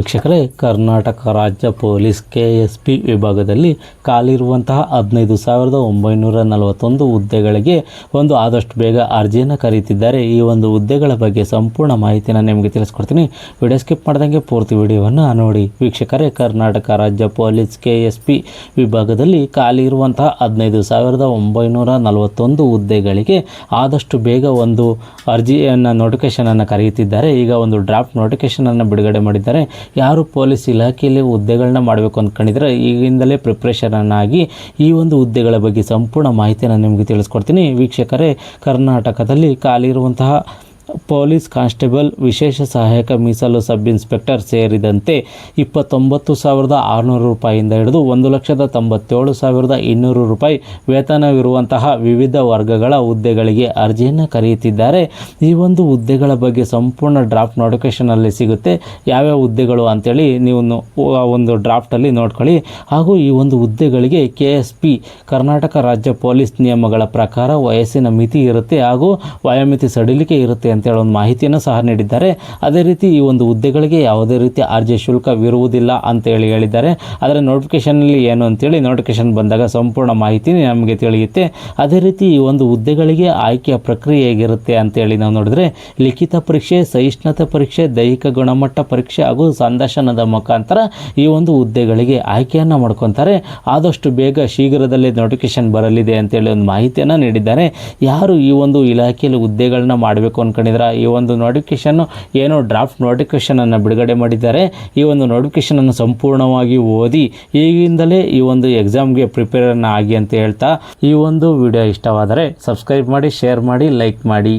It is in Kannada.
ವೀಕ್ಷಕರೇ, ಕರ್ನಾಟಕ ರಾಜ್ಯ ಪೊಲೀಸ್ ಕೆ ಎಸ್ ಪಿ ವಿಭಾಗದಲ್ಲಿ ಖಾಲಿರುವಂತಹ ಹದಿನೈದು ಸಾವಿರದ ಒಂಬೈನೂರ ನಲವತ್ತೊಂದು ಹುದ್ದೆಗಳಿಗೆ ಒಂದು ಆದಷ್ಟು ಬೇಗ ಅರ್ಜಿಯನ್ನು ಕರೀತಿದ್ದಾರೆ ಈ ಒಂದು ಹುದ್ದೆಗಳ ಬಗ್ಗೆ ಸಂಪೂರ್ಣ ಮಾಹಿತಿನ ನಿಮಗೆ ತಿಳಿಸ್ಕೊಡ್ತೀನಿ. ವಿಡಿಯೋ ಸ್ಕಿಪ್ ಮಾಡ್ದಂಗೆ ಪೂರ್ತಿ ವಿಡಿಯೋವನ್ನು ನೋಡಿ. ವೀಕ್ಷಕರೇ, ಕರ್ನಾಟಕ ರಾಜ್ಯ ಪೊಲೀಸ್ ಕೆ ಎಸ್ ಪಿ ವಿಭಾಗದಲ್ಲಿ ಖಾಲಿ ಇರುವಂತಹ ಹದಿನೈದು ಸಾವಿರದ ಒಂಬೈನೂರ ನಲವತ್ತೊಂದು ಹುದ್ದೆಗಳಿಗೆ ಆದಷ್ಟು ಬೇಗ ಒಂದು ಅರ್ಜಿಯನ್ನು ನೋಟಿಫಿಕೇಶನನ್ನು ಕರೆಯುತ್ತಿದ್ದಾರೆ. ಈಗ ಒಂದು ಡ್ರಾಫ್ಟ್ ನೋಟಿಫಿಕೇಶನನ್ನು ಬಿಡುಗಡೆ ಮಾಡಿದ್ದಾರೆ. ಯಾರು ಪೊಲೀಸ್ ಇಲಾಖೆಯಲ್ಲಿ ಹುದ್ದೆಗಳನ್ನ ಮಾಡಬೇಕು ಅಂದ್ಕೊಂಡಿದ್ರೆ ಈಗಿಂದಲೇ ಪ್ರಿಪ್ರೇಷನನ್ನಾಗಿ ಈ ಒಂದು ಹುದ್ದೆಗಳ ಬಗ್ಗೆ ಸಂಪೂರ್ಣ ಮಾಹಿತಿಯನ್ನು ನಿಮಗೆ ತಿಳಿಸ್ಕೊಡ್ತೀನಿ. ವೀಕ್ಷಕರೇ, ಕರ್ನಾಟಕದಲ್ಲಿ ಖಾಲಿ ಇರುವಂತಹ ಪೊಲೀಸ್ ಕಾನ್ಸ್ಟೇಬಲ್ ವಿಶೇಷ ಸಹಾಯಕ ಮೀಸಲು ಸಬ್ ಇನ್ಸ್ಪೆಕ್ಟರ್ ಸೇರಿದಂತೆ ಇಪ್ಪತ್ತೊಂಬತ್ತು ಸಾವಿರದ ಆರುನೂರು ರೂಪಾಯಿಯಿಂದ ಹಿಡಿದು ಒಂದು ಲಕ್ಷದ ತೊಂಬತ್ತೇಳು ಸಾವಿರದ ಇನ್ನೂರು ರೂಪಾಯಿ ವೇತನವಿರುವಂತಹ ವಿವಿಧ ವರ್ಗಗಳ ಹುದ್ದೆಗಳಿಗೆ ಅರ್ಜಿಯನ್ನು ಕರೆಯುತ್ತಿದ್ದಾರೆ. ಈ ಒಂದು ಹುದ್ದೆಗಳ ಬಗ್ಗೆ ಸಂಪೂರ್ಣ ಡ್ರಾಫ್ಟ್ ನೋಟಿಫಿಕೇಷನಲ್ಲಿ ಸಿಗುತ್ತೆ. ಯಾವ್ಯಾವ ಹುದ್ದೆಗಳು ಅಂತೇಳಿ ನೀವು ಒಂದು ಡ್ರಾಫ್ಟಲ್ಲಿ ನೋಡ್ಕೊಳ್ಳಿ. ಹಾಗೂ ಈ ಒಂದು ಹುದ್ದೆಗಳಿಗೆ ಕೆ ಎಸ್ ಪಿ, ಕರ್ನಾಟಕ ರಾಜ್ಯ ಪೊಲೀಸ್ ನಿಯಮಗಳ ಪ್ರಕಾರ ವಯಸ್ಸಿನ ಮಿತಿ ಇರುತ್ತೆ ಹಾಗೂ ವಯೋಮಿತಿ ಸಡಿಲಿಕೆ ಇರುತ್ತೆ ಅಂತೇಳಿ ಒಂದು ಮಾಹಿತಿಯನ್ನು ಸಹ ನೀಡಿದ್ದಾರೆ. ಅದೇ ರೀತಿ ಈ ಒಂದು ಹುದ್ದೆಗಳಿಗೆ ಯಾವುದೇ ರೀತಿ ಅರ್ಜಿ ಶುಲ್ಕವಿರುವುದಿಲ್ಲ ಅಂತೇಳಿ ಹೇಳಿದ್ದಾರೆ. ಆದರೆ ನೋಟಿಫಿಕೇಷನಲ್ಲಿ ಏನು ಅಂತೇಳಿ ನೋಟಿಫಿಕೇಷನ್ ಬಂದಾಗ ಸಂಪೂರ್ಣ ಮಾಹಿತಿ ನಮಗೆ ತಿಳಿಯುತ್ತೆ. ಅದೇ ರೀತಿ ಈ ಒಂದು ಹುದ್ದೆಗಳಿಗೆ ಆಯ್ಕೆಯ ಪ್ರಕ್ರಿಯೆ ಹೇಗಿರುತ್ತೆ ಅಂತೇಳಿ ನಾವು ನೋಡಿದ್ರೆ, ಲಿಖಿತ ಪರೀಕ್ಷೆ, ಸಹಿಷ್ಣುತೆ ಪರೀಕ್ಷೆ, ದೈಹಿಕ ಗುಣಮಟ್ಟ ಪರೀಕ್ಷೆ ಹಾಗೂ ಸಂದರ್ಶನದ ಮುಖಾಂತರ ಈ ಒಂದು ಹುದ್ದೆಗಳಿಗೆ ಆಯ್ಕೆಯನ್ನು ಮಾಡ್ಕೊತಾರೆ. ಆದಷ್ಟು ಬೇಗ ಶೀಘ್ರದಲ್ಲೇ ನೋಟಿಫಿಕೇಶನ್ ಬರಲಿದೆ ಅಂತೇಳಿ ಒಂದು ಮಾಹಿತಿಯನ್ನು ನೀಡಿದ್ದಾರೆ. ಯಾರು ಈ ಒಂದು ಇಲಾಖೆಯಲ್ಲಿ ಹುದ್ದೆಗಳನ್ನ ಮಾಡಬೇಕು ಅಂದ್ಕೊಂಡಿದ್ರೆ ಈ ಒಂದು ನೋಟಿಫಿಕೇಶನ್ನು ಏನು ಡ್ರಾಫ್ಟ್ ನೋಟಿಫಿಕೇಶನನ್ನು ಬಿಡುಗಡೆ ಮಾಡಿದ್ದಾರೆ. ಈ ಒಂದು ನೋಟಿಫಿಕೇಶನನ್ನು ಸಂಪೂರ್ಣವಾಗಿ ಓದಿ ಈಗಿಂದಲೇ ಈ ಒಂದು ಎಕ್ಸಾಮ್ಗೆ ಪ್ರಿಪೇರನ್ನು ಆಗಿ ಅಂತ ಹೇಳ್ತಾ ಈ ಒಂದು ವಿಡಿಯೋ ಇಷ್ಟವಾದರೆ ಸಬ್ಸ್ಕ್ರೈಬ್ ಮಾಡಿ ಶೇರ್ ಮಾಡಿ ಲೈಕ್ ಮಾಡಿ.